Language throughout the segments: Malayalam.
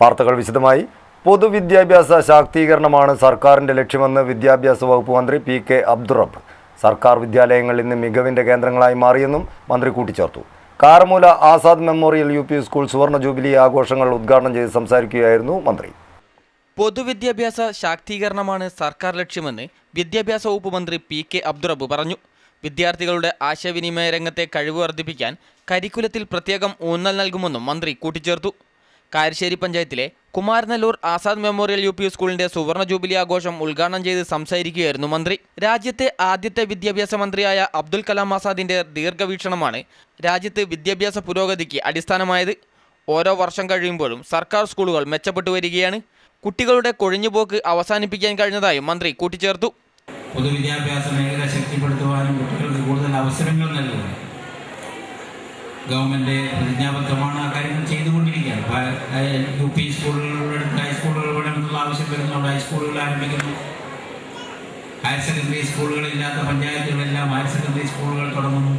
വാർത്തകൾ വിശദമായി. പൊതുവിദ്യാഭ്യാസ ശാക്തീകരണമാണ് സർക്കാരിന്റെ ലക്ഷ്യമെന്ന് വിദ്യാഭ്യാസ വകുപ്പ് മന്ത്രി പി കെ അബ്ദുറബ് സർക്കാർ വിദ്യാലയങ്ങൾ ഇന്ന് മികവിന്റെ കേന്ദ്രങ്ങളായി മാറിയെന്നും മന്ത്രി കൂട്ടിച്ചേർത്തു. Karamoola Azad memorial U school സുവർണ ജൂബിലി ആഘോഷങ്ങൾ ഉദ്ഘാടനം ചെയ്ത് സംസാരിക്കുകയായിരുന്നു മന്ത്രി. പൊതുവിദ്യാഭ്യാസ ശാക്തീകരണമാണ് സർക്കാർ ലക്ഷ്യമെന്ന് വിദ്യാഭ്യാസ വകുപ്പ് മന്ത്രി പി കെ അബ്ദുറബ് പറഞ്ഞു. വിദ്യാർത്ഥികളുടെ ആശയവിനിമയ രംഗത്തെ കഴിവ് വർദ്ധിപ്പിക്കാൻ കരിക്കുലത്തിൽ പ്രത്യേകം ഊന്നൽ നൽകുമെന്നും മന്ത്രി കൂട്ടിച്ചേർത്തു. കാരശ്ശേരി പഞ്ചായത്തിലെ Kumaranallur Azad memorial U P സ്കൂളിന്റെ സുവർണ ജൂബിലി ആഘോഷം ഉദ്ഘാടനം ചെയ്ത് സംസാരിക്കുകയായിരുന്നു മന്ത്രി. രാജ്യത്തെ ആദ്യത്തെ വിദ്യാഭ്യാസ മന്ത്രിയായ അബ്ദുൽ കലാം ആസാദിന്റെ ദീർഘവീക്ഷണമാണ് രാജ്യത്ത് വിദ്യാഭ്യാസ പുരോഗതിക്ക് അടിസ്ഥാനമായത്. ഓരോ വർഷം കഴിയുമ്പോഴും സർക്കാർ സ്കൂളുകൾ മെച്ചപ്പെട്ടു വരികയാണ്. കുട്ടികളുടെ കൊഴിഞ്ഞുപോക്ക് അവസാനിപ്പിക്കാൻ കഴിഞ്ഞതായും മന്ത്രി കൂട്ടിച്ചേർത്തു. പൊതുവിദ്യാഭ്യാസ മേഖല ശക്തിപ്പെടുത്തുവാനും കുട്ടികൾക്ക് കൂടുതൽ അവസരങ്ങൾ നൽകുക ഗവൺമെന്റ് പ്രതിജ്ഞാപത്രമാണ് ആ കാര്യങ്ങൾ ചെയ്തുകൊണ്ടിരിക്കുകയാണ്. യു പി സ്കൂളുകളുടെ ഹൈസ്കൂളുകൾ വേണമെന്നുള്ള ആവശ്യം വരുന്നുണ്ട് ഹൈസ്കൂളുകൾ ആരംഭിക്കുന്നു. ഹയർ സെക്കൻഡറി സ്കൂളുകളില്ലാത്ത പഞ്ചായത്തുകളെല്ലാം ഹയർ സെക്കൻഡറി സ്കൂളുകൾ തുടങ്ങുന്നു.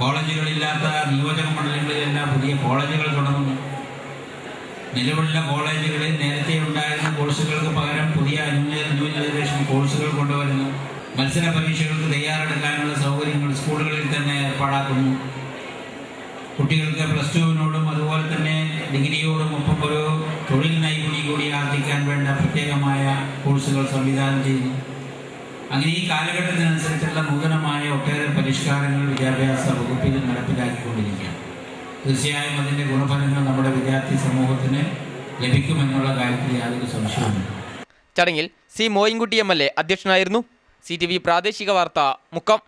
കോളേജുകളില്ലാത്ത നിയോജക മണ്ഡലങ്ങളിലെല്ലാം പുതിയ കോളേജുകൾ തുടങ്ങുന്നു. നിലവിലുള്ള കോളേജുകളിൽ നേരത്തെ ഉണ്ടായിരുന്ന കോഴ്സുകൾക്ക് പകരം പുതിയ ന്യൂ കോഴ്സുകൾ കൊണ്ടുവരുന്നു. മത്സര പരീക്ഷകൾക്ക് തയ്യാറെടുക്കാനുള്ള സൗകര്യങ്ങൾ സ്കൂളുകളിൽ തന്നെ ഏർപ്പാടാക്കുന്നു. കുട്ടികൾക്ക് പ്ലസ് ടുവിനോടും അതുപോലെ തന്നെ ഡിഗ്രിയോടും ഒപ്പം ഒരു തൊഴിൽ നൈപുണ്യം കൂടി ആർജിക്കാൻ വേണ്ട പ്രത്യേകമായ കോഴ്സുകൾ സംവിധാനം ചെയ്യുന്നു. അങ്ങനെ ഈ കാലഘട്ടത്തിനനുസരിച്ചുള്ള നൂതനമായ ഒട്ടേറെ പരിഷ്കാരങ്ങൾ വിദ്യാഭ്യാസ വകുപ്പിൽ നടപ്പിലാക്കിക്കൊണ്ടിരിക്കുകയാണ്. തീർച്ചയായും അതിന്റെ ഗുണഫലങ്ങൾ നമ്മുടെ വിദ്യാർത്ഥി സമൂഹത്തിന് ലഭിക്കുമെന്നുള്ള കാര്യത്തിൽ യാതൊരു സംശയവുമില്ല. ചടങ്ങിൽ C Moyinkutty M L A അധ്യക്ഷനായിരുന്നു. സി ടി വി പ്രാദേശിക വാർത്ത മുക്കം.